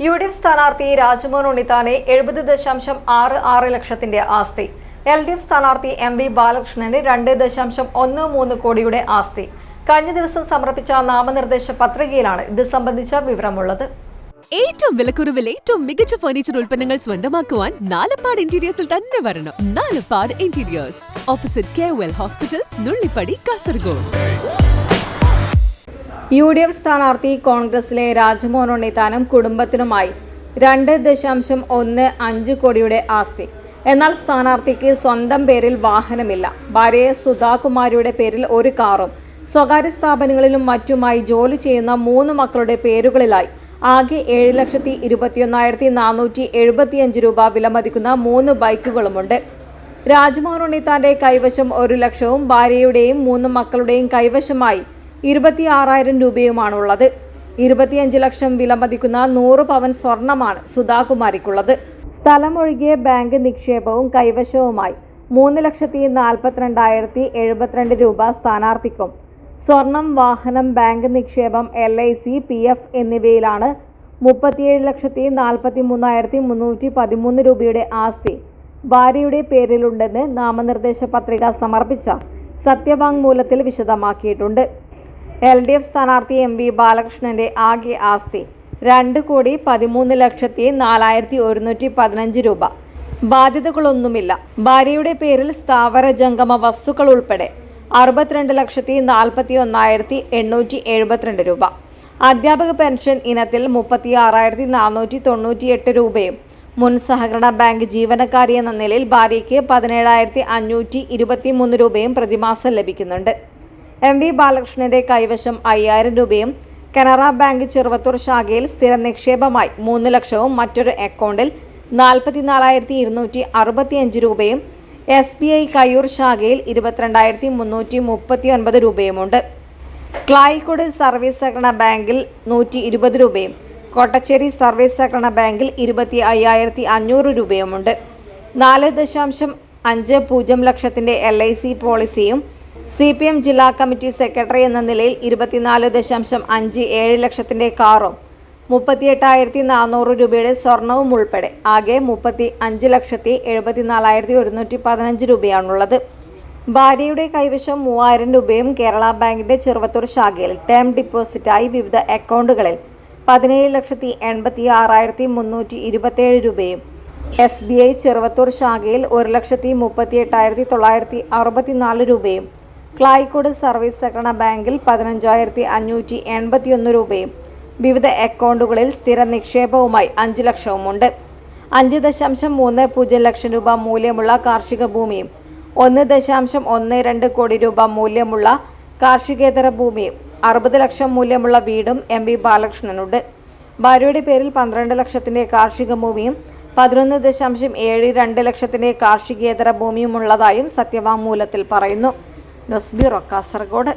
U D F സ്ഥാനാർത്ഥി രാജ്മോഹൻ ഉണ്ണിത്താനെ എഴുപത് ദശാംശം ആറ് ആറ് ലക്ഷത്തിന്റെ ആസ്തി. എൽ ഡി എഫ് സ്ഥാനാർത്ഥി എം വി ബാലകൃഷ്ണന് രണ്ട് ദശാംശം ഒന്ന് മൂന്ന് കോടിയുടെ ആസ്തി. കഴിഞ്ഞ ദിവസം സമർപ്പിച്ച നാമനിർദ്ദേശ പത്രികയിലാണ് ഇത് സംബന്ധിച്ച വിവരമുള്ളത്. ഏറ്റവും വിലക്കുറവിൽ ഏറ്റവും മികച്ച ഫർണിച്ചർ ഉൽപ്പന്നങ്ങൾ സ്വന്തമാക്കുവാൻ നാലപ്പാട് ഇന്റീരിയേഴ്സിൽ തന്നെ വരണം. Nalappad interiors opposite K hospital Nullippady Kasaragod U D F സ്ഥാനാർത്ഥി കോൺഗ്രസിലെ രാജ്മോഹൻ ഉണ്ണിത്താനും കുടുംബത്തിനുമായി രണ്ട് ദശാംശം ഒന്ന് അഞ്ച് കോടിയുടെ ആസ്തി. എന്നാൽ സ്ഥാനാർത്ഥിക്ക് സ്വന്തം പേരിൽ വാഹനമില്ല. ഭാര്യ സുധാകുമാരിയുടെ പേരിൽ ഒരു കാറും സ്വകാര്യ സ്ഥാപനങ്ങളിലും മറ്റുമായി ജോലി ചെയ്യുന്ന മൂന്ന് മക്കളുടെ പേരുകളിലായി ആകെ ഏഴ് ലക്ഷത്തി ഇരുപത്തിയൊന്നായിരത്തി നാനൂറ്റി എഴുപത്തിയഞ്ച് രൂപ വിലമതിക്കുന്ന മൂന്ന് ബൈക്കുകളുമുണ്ട്. രാജ്മോഹൻ ഉണ്ണിത്താന്റെ കൈവശം ഒരു ലക്ഷവും ഭാര്യയുടെയും മൂന്ന് മക്കളുടെയും കൈവശമായി ഇരുപത്തി ആറായിരം രൂപയുമാണുള്ളത്. ഇരുപത്തിയഞ്ച് ലക്ഷം വിലമതിക്കുന്ന നൂറ് പവൻ സ്വർണമാണ് സുധാകുമാരിക്കുള്ളത്. സ്ഥലമൊഴികെ ബാങ്ക് നിക്ഷേപവും കൈവശവുമായി മൂന്ന് ലക്ഷത്തി നാൽപ്പത്തിരണ്ടായിരത്തി എഴുപത്തിരണ്ട് രൂപ സ്ഥാനാർത്ഥിക്കും. സ്വർണം വാഹനം ബാങ്ക് നിക്ഷേപം L I C P F എന്നിവയിലാണ് മുപ്പത്തിയേഴ് ലക്ഷത്തി നാൽപ്പത്തി മൂന്നായിരത്തി മുന്നൂറ്റി പതിമൂന്ന് രൂപയുടെ ആസ്തി. ഭാര്യയുടെ പേരിലുണ്ടെന്ന് നാമനിർദ്ദേശ പത്രിക സമർപ്പിച്ച സത്യവാങ്മൂലത്തിൽ വിശദമാക്കിയിട്ടുണ്ട്. എൽ ഡി എഫ് സ്ഥാനാർത്ഥി എം വി ബാലകൃഷ്ണന്റെ ആകെ ആസ്തി രണ്ട് കോടി പതിമൂന്ന് ലക്ഷത്തി നാലായിരത്തി ഒരുന്നൂറ്റി പതിനഞ്ച് രൂപ. ബാധ്യതകളൊന്നുമില്ല. ഭാര്യയുടെ പേരിൽ സ്ഥാവര ജംഗമ വസ്തുക്കൾ ഉൾപ്പെടെ അറുപത്തിരണ്ട് ലക്ഷത്തി നാൽപ്പത്തി ഒന്നായിരത്തി എണ്ണൂറ്റി എഴുപത്തിരണ്ട് രൂപ. അധ്യാപക പെൻഷൻ ഇനത്തിൽ മുപ്പത്തി ആറായിരത്തി നാനൂറ്റി തൊണ്ണൂറ്റി എട്ട് രൂപയും മുൻ സഹകരണ ബാങ്ക് ജീവനക്കാരി എന്ന നിലയിൽ ഭാര്യയ്ക്ക് പതിനേഴായിരത്തി അഞ്ഞൂറ്റി ഇരുപത്തി മൂന്ന് രൂപയും പ്രതിമാസം ലഭിക്കുന്നുണ്ട്. എം വി ബാലകൃഷ്ണന്റെ കൈവശം അയ്യായിരം രൂപയും കനറ ബാങ്ക് ചെറുവത്തൂർ ശാഖയിൽ സ്ഥിര നിക്ഷേപമായി മൂന്ന് ലക്ഷവും മറ്റൊരു അക്കൗണ്ടിൽ നാൽപ്പത്തിനാലായിരത്തി ഇരുന്നൂറ്റി അറുപത്തിയഞ്ച് രൂപയും എസ് ബി ഐ കയ്യൂർ ശാഖയിൽ ഇരുപത്തിരണ്ടായിരത്തി മുന്നൂറ്റി മുപ്പത്തി ഒൻപത് രൂപയുമുണ്ട്. ക്ലായിക്കോട് സർവീസ് സഹകരണ ബാങ്കിൽ നൂറ്റി ഇരുപത് രൂപയും കോട്ടച്ചേരി സർവീസ് സഹകരണ ബാങ്കിൽ ഇരുപത്തി അയ്യായിരത്തി അഞ്ഞൂറ് രൂപയുമുണ്ട്. നാല് ദശാംശം അഞ്ച് പൂജ്യം ലക്ഷത്തിന്റെ എൽ ഐ സി പോളിസിയും സി പി എം ജില്ലാ കമ്മിറ്റി സെക്രട്ടറി എന്ന നിലയിൽ ഇരുപത്തിനാല് ദശാംശം അഞ്ച് ഏഴ് ലക്ഷത്തിന്റെ കാറും മുപ്പത്തിയെട്ടായിരത്തി നാനൂറ് രൂപയുടെ സ്വർണവും ഉൾപ്പെടെ. ആകെ മുപ്പത്തി അഞ്ച് ലക്ഷത്തി എഴുപത്തിനാലായിരത്തി ഒരുന്നൂറ്റി പതിനഞ്ച് രൂപയാണുള്ളത്. ഭാര്യയുടെ കൈവശം മൂവായിരം രൂപയും കേരള ബാങ്കിന്റെ ചെറുവത്തൂർ ശാഖയിൽ ടേം ഡിപ്പോസിറ്റായി വിവിധ അക്കൗണ്ടുകളിൽ പതിനേഴ് ലക്ഷത്തി എൺപത്തി ആറായിരത്തി മുന്നൂറ്റി ഇരുപത്തേഴ് രൂപയും എസ് ബി ഐ ചെറുവത്തൂർ ശാഖയിൽ ഒരു ലക്ഷത്തി മുപ്പത്തി എട്ടായിരത്തി തൊള്ളായിരത്തി അറുപത്തിനാല് രൂപയും ക്ലായിക്കോട് സർവീസ് സഹകരണ ബാങ്കിൽ പതിനഞ്ചായിരത്തി അഞ്ഞൂറ്റി എൺപത്തിയൊന്ന് രൂപയും വിവിധ അക്കൗണ്ടുകളിൽ സ്ഥിര നിക്ഷേപവുമായി അഞ്ച് ലക്ഷവുമുണ്ട്. അഞ്ച് ദശാംശം മൂന്ന് പൂജ്യം ലക്ഷം രൂപ മൂല്യമുള്ള കാർഷിക ഭൂമിയും ഒന്ന് ദശാംശം ഒന്ന് രണ്ട് കോടി രൂപ മൂല്യമുള്ള കാർഷികേതര ഭൂമിയും അറുപത് ലക്ഷം മൂല്യമുള്ള വീടും എം വി ബാലകൃഷ്ണനുണ്ട്. ഭാര്യയുടെ പേരിൽ പന്ത്രണ്ട് ലക്ഷത്തിന്റെ കാർഷിക ഭൂമിയും പതിനൊന്ന് ദശാംശം ഏഴ് രണ്ട് ലക്ഷത്തിന്റെ കാർഷികേതര ഭൂമിയുമുള്ളതായും സത്യവാങ്മൂലത്തിൽ പറയുന്നു. ന്യൂസ് കാസർഗോഡ്.